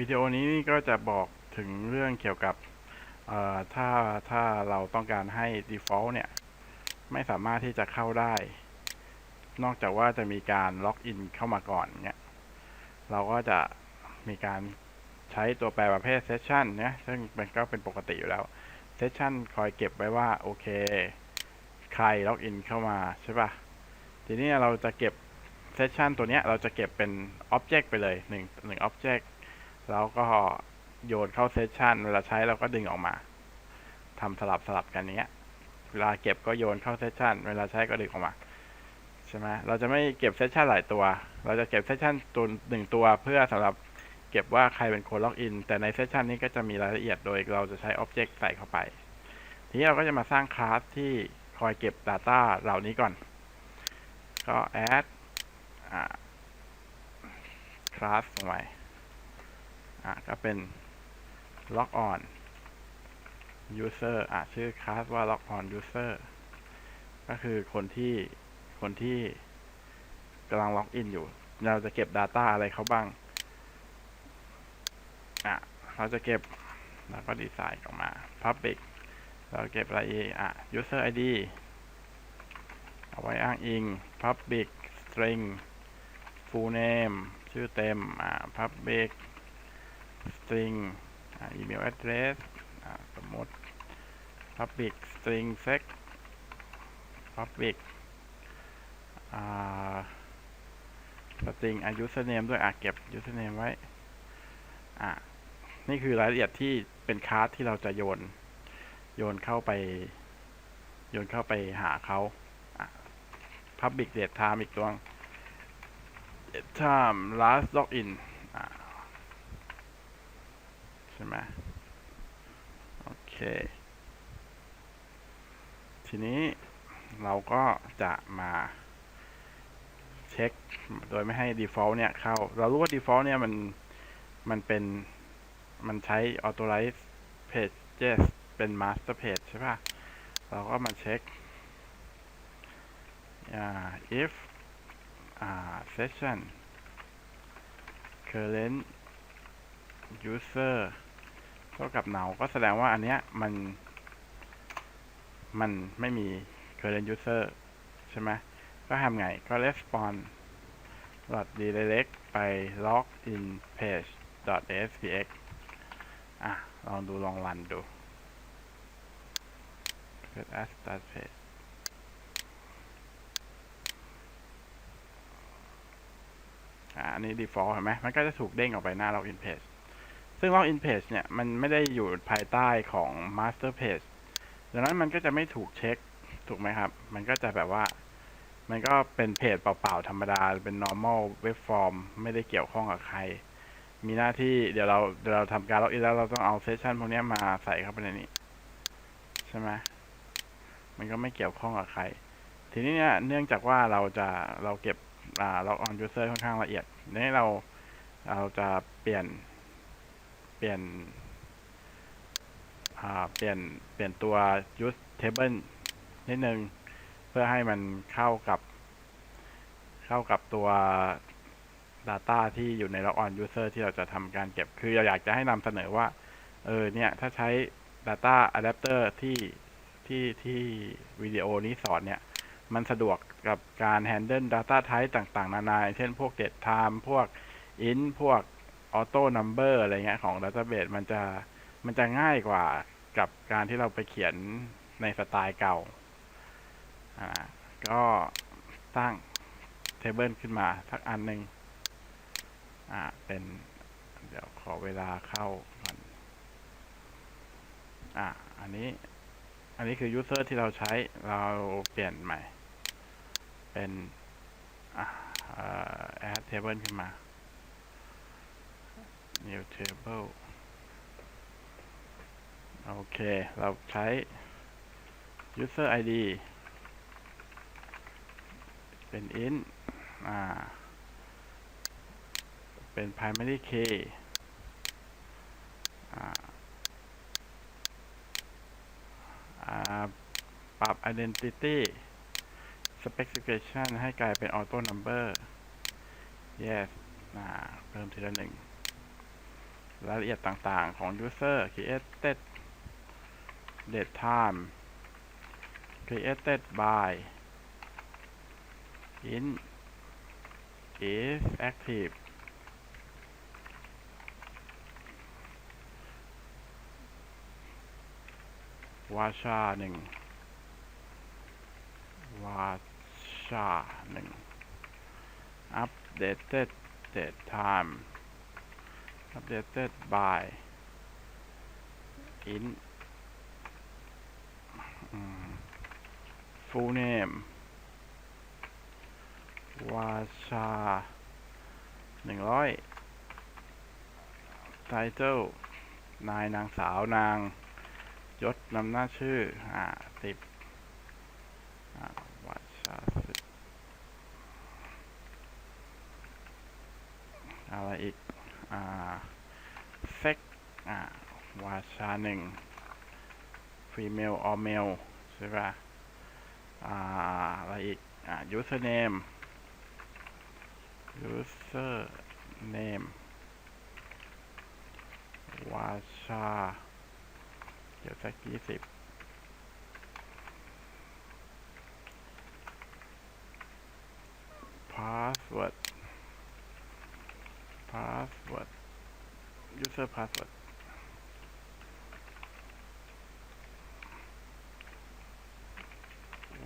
วิดีโอนี้นี่ก็จะบอกถึงเรื่องเกี่ยวกับถ้าถ้าเราต้องการให้ default เนี่ย ไม่สามารถที่จะเข้าได้ นอกจากว่าจะมีการล็อกอินเข้ามาก่อนเนี่ยเราก็จะมีการใช้ตัวแปรประเภท session เนี่ยซึ่งมันก็เป็นปกติอยู่แล้ว session คอยเก็บไว้ว่า โอเค ใครล็อกอินเข้ามาใช่ป่ะ ทีนี้เราจะเก็บ session ตัวเนี้ยเราจะเก็บเป็น object ไปเลยหนึ่งหนึ่ง object แล้วก็โยนเข้า session เวลาใช้เราก็ดึงออกมาทำสลับสลับกันเงี้ย เวลาเก็บก็โยนเข้า session เวลาใช้ก็ดึงออกมาใช่ไหมเราจะไม่เก็บ session หลายตัว เราจะเก็บ session ตัวหนึ่งตัวเพื่อสำหรับเก็บว่าใครเป็นคนล็อกอิน แต่ใน session นี้ก็จะมีรายละเอียดโดยเราจะใช้ object ใส่เข้าไป ทีนี้เราก็จะมาสร้างคลาสที่คอยเก็บ Data เหล่านี้ก่อน ก็ add อ่า class ลงไป อ่าก็เป็น log on user อ่าชื่อ class ว่า log on user ก็คือคนที่คนที่กำลังล็อกอินอยู่ เราจะเก็บ Data อะไรเขาบ้าง อะ เราจะเก็บ แล้วก็ดีไซน์ออกมา public เราเก็บอะไรอีกอะ user id เอาไว้อ้างอิง public string full name ชื่อเต็ม อ่า public string อ่า email address อ่าสมมติ public string sex public อ่า string อ่า username ด้วยอะเก็บ username ไว้ อะ นี่คือรายละเอียดที่เป็นคลาสที่เราจะโยน โยนเข้าไป โยนเข้าไปหาเขาอะ public date time อีกตัว date time last login อะ ใช่ไหมโอเค ทีนี้เราก็จะมาเช็ค โดยไม่ให้ default เนี่ยเข้า เรารู้ว่า default เนี่ยมัน มันเป็น มันใช้ authorize pages เป็น master page ใช่ป่ะ เราก็มาเช็คอ่า if อ่า session current user เท่ากับเนาก็แสดงว่าอันเนี้ยมัน มันไม่มี current user ใช่ไหมก็ทำไง ก็ respond dot redirect ไป log in page จ spx อะ ลองดูลองรันดู create as start page อันนี้ default เห็นไหม มันก็จะถูกเด้งออกไปหน้า login page ซึ่ง login page เนี่ย มันไม่ได้อยู่ภายใต้ของ master page ดังนั้นมันก็จะไม่ถูกเช็ค ถูกไหมครับ มันก็จะแบบว่า มันก็เป็นเพจเปล่าๆ ธรรมดา เป็น normal web form ไม่ได้เกี่ยวข้องกับใคร มีหน้าที่เดี๋ยวเราเดี๋ยวเราทำการ login แล้วเราต้องเอาเซสชันพวกนี้มาใส่เข้าไปในนี้ ใช่ไหมมันก็ไม่เกี่ยวข้องกับใคร ทีนี้เนี่ย เนื่องจากว่าเราจะเราเก็บล็อ่า log on user ค่อนข้างละเอียดนี้เราเราจะเปลี่ยน เปลี่ยนเปลี่ยนเปลี่ยนตัว use table นิดนึง เพื่อให้มันเข้ากับ เข้ากับตัว Data ที่อยู่ใน log on user ที่เราจะทำการเก็บ คือเราอยากจะให้นำเสนอว่า เออเนี่ย ถ้าใช้ Data Adapter ที่ที่ที่วิดีโอนี้สอนเนี่ย มันสะดวกกับการ handle data type ต่าง ๆ นานา เช่นพวก date time พวก int พวก auto number อร์อะไรเงี้ยของ database มันจะมันจะง่ายกว่ากับการที่เราไปเขียนในสไตล์เก่า อ่า ก็สร้าง table ขึ้นมาสักอันหนึ่งอ่า เป็น เดี๋ยวขอเวลาเข้าก่อน อ่า อันนี้ อันนี้คือ user ที่เราใช้ เราเปลี่ยนใหม่ เป็น อ่าเอ่อ add table ขึ้นมา new table โอเค เราใช้ user id เป็น int อ่า เป็น primary key อ่าอ่าปรับ identity specification ให้กลายเป็น auto number yes อ่าเพิ่มทีละหนึ่ง รายละเอียดต่างๆของ user created date time created by int is active วาชาหนึ่งวาชาหนึ่ง updated date time updated by int อืม full name วาชาหนึ่งร้อย title นายนางสาวนาง ยศนำหน้าชื่อ อ่าสิบอ่าวัชาสิบอะไรอีก เซ็กวาชาหนึ่งฟีเมลออเมลใช่ป่ะอะไรอีกยูเซอร์เนมยูเซอร์เนมวาชาเดี๋ยวสักยี่สิบพาสเวิร์ด password user password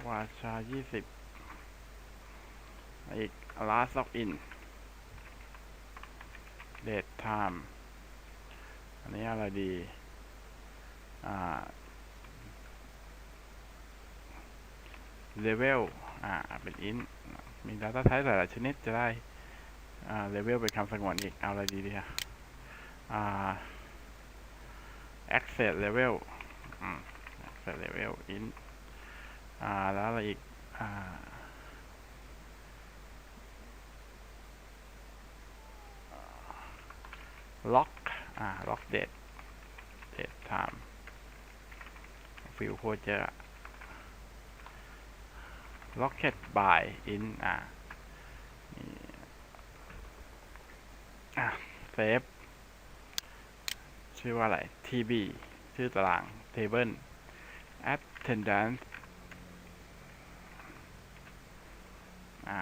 วาชายี่สิบอีก last login date time อันนี้อะไรดี อ่า level อ่า เป็น int มี data type หลายๆชนิดจะได้ อ่าเลเวลเป็นคำสงวนอีก เอาอะไรดีดีฮะอ่า access level อืม access level in อ่า แล้วอะไรอีก อ่าล็อกอ่าล็อกเดตเดตไทม์ฟิลโคเจอ rocket ยอินอ่านี่อะ ชื่อว่าอะไร tb ชื่อตาราง table attendance อ่า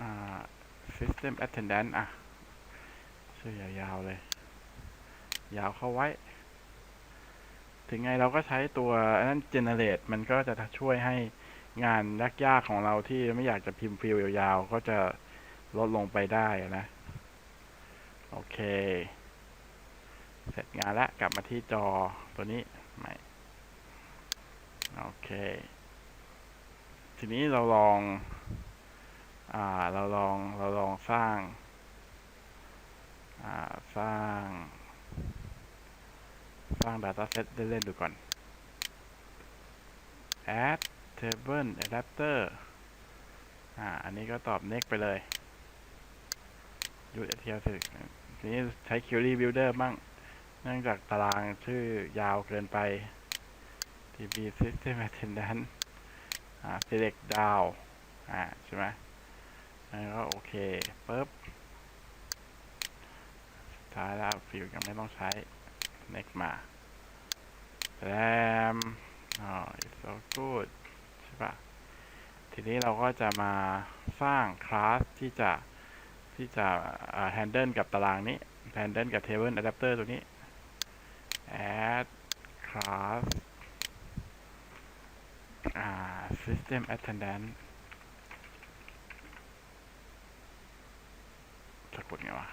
อ่า system attendant อะ ชื่อยาวๆเลย ยาวเข้าไว้ ถึงไงเราก็ใช้ตัวนั้น generate มันก็จะช่วยให้ งานยากๆของเราที่ไม่อยากจะพิมพ์ฟิลยาวๆ ก็จะลดลงไปได้นะ โอเค เสร็จงานแล้วกลับมาที่จอตัวนี้ใหม่โอเค ทีนี้เราลอง อ่า เราลอง เราลองสร้าง อ่า สร้าง สร้าง dataset เล่นๆดูก่อน add table adapter อ่า อันนี้ก็ตอบ next ไปเลย use SQL ทีนี้ใช้ query builder บ้าง เนื่องจากตารางชื่อยาวเกินไป db system attendant อ่า select down อ่า ใช่ไหมแล้วก็โอเคปุ๊บสุดท้ายแล้วฟิลยังไม่ต้องใช้ next มาแรมอ๋อ it's so good ช่ปะทีนี้เราก็จะมาสร้างคลาสที่จะที่จะ handle กับตารางนี้ handle กับ table adapter ตัวนี้ add class อ่า system attendant สะกดไงวะ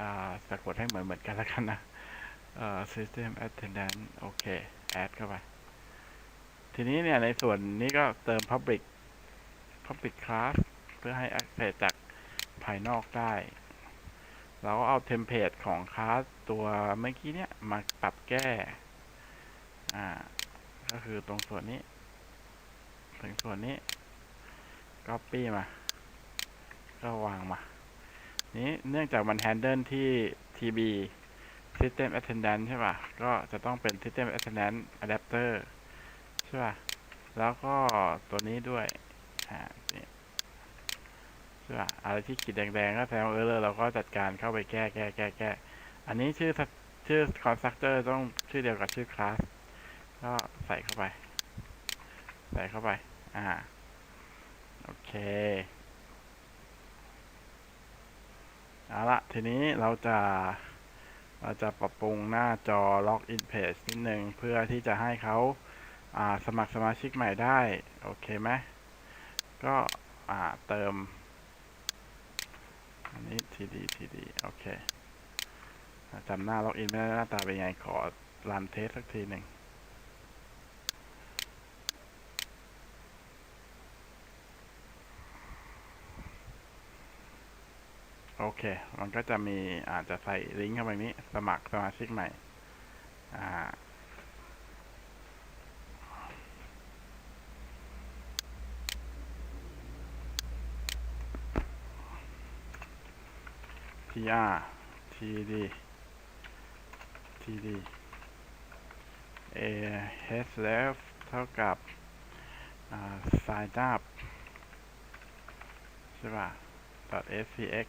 อ่าสะกดให้เหมือนเหมือนกันแล้วกันนะอ่อ system attendant โอเค add เข้าไป ทีนี้เนี่ยในส่วนนี้ก็เติม public public class เพื่อให้ access จากภายนอกได้ เราก็เอาเทมเพลตของคลาสตัวเมื่อกี้เนี่ยมาปรับแก้ อ่า ก็คือตรงส่วนนี้ ถึงส่วนนี้ copy มา ก็วางมา นี้เนื่องจากมัน handle ที่ tb system attendant ใช่ป่ะ ก็จะต้องเป็น system attendant adapter ช่ป่ะแล้วก็ตัวนี้ด้วยอ่านี่ใช่ป่ะอะไรที่ขีดแดงๆก็แสดงว่าเออเราก็จัดการเข้าไปแก้แก้แก้แก้อันนี้ชื่อชื่อ constructor ต้องชื่อเดียวกับชื่อ class ก็ใส่เข้าไป ใส่เข้าไป อ่า โอเค เอาละทีนี้เราจะเราจะปรับปรุงหน้าจอ login page นิดนึง เพื่อที่จะให้เขา อ่าสมัครสมาชิกใหม่ได้ โอเคไหมก็อ่าเติม อันนี้ td td โอเคจำหน้า login ไม่ได้หน้าตาเป็นไงขอรันเทสสักทีหนึ่งโอเค มันก็จะมีอาจจะใส่ลิงก์เข้าไปนี้ สมัครสมาชิกใหม่ อ่า tr td td a h left เท่ากับ sign up ใช่ป่ะ .scx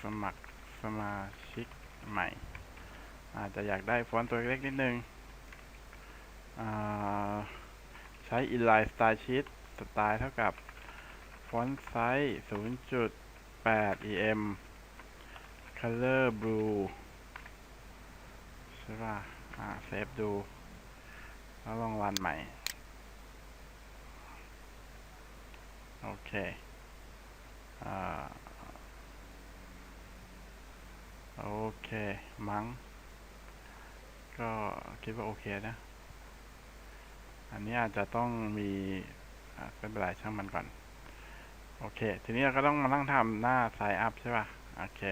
สมัครสมาชิกใหม่ อาจจะอยากได้ฟอนต์ตัวเล็กนิดนึง ใช้ inline style sheet สไตล์เท่ากับ ฟอนต์ไซส์0.8 em color blue ใช่ป่ะ อ่า เซฟดู แล้วลองรันใหม่ โอเคอ่าโอเค มั้ง ก็คิดว่าโอเคนะ อันนี้อาจจะต้องมีเป็นไรช่างมันก่อน โอเค ทีนี้เราก็ต้องมานั่งทำหน้าไซอัพใช่ป่ะ โอเค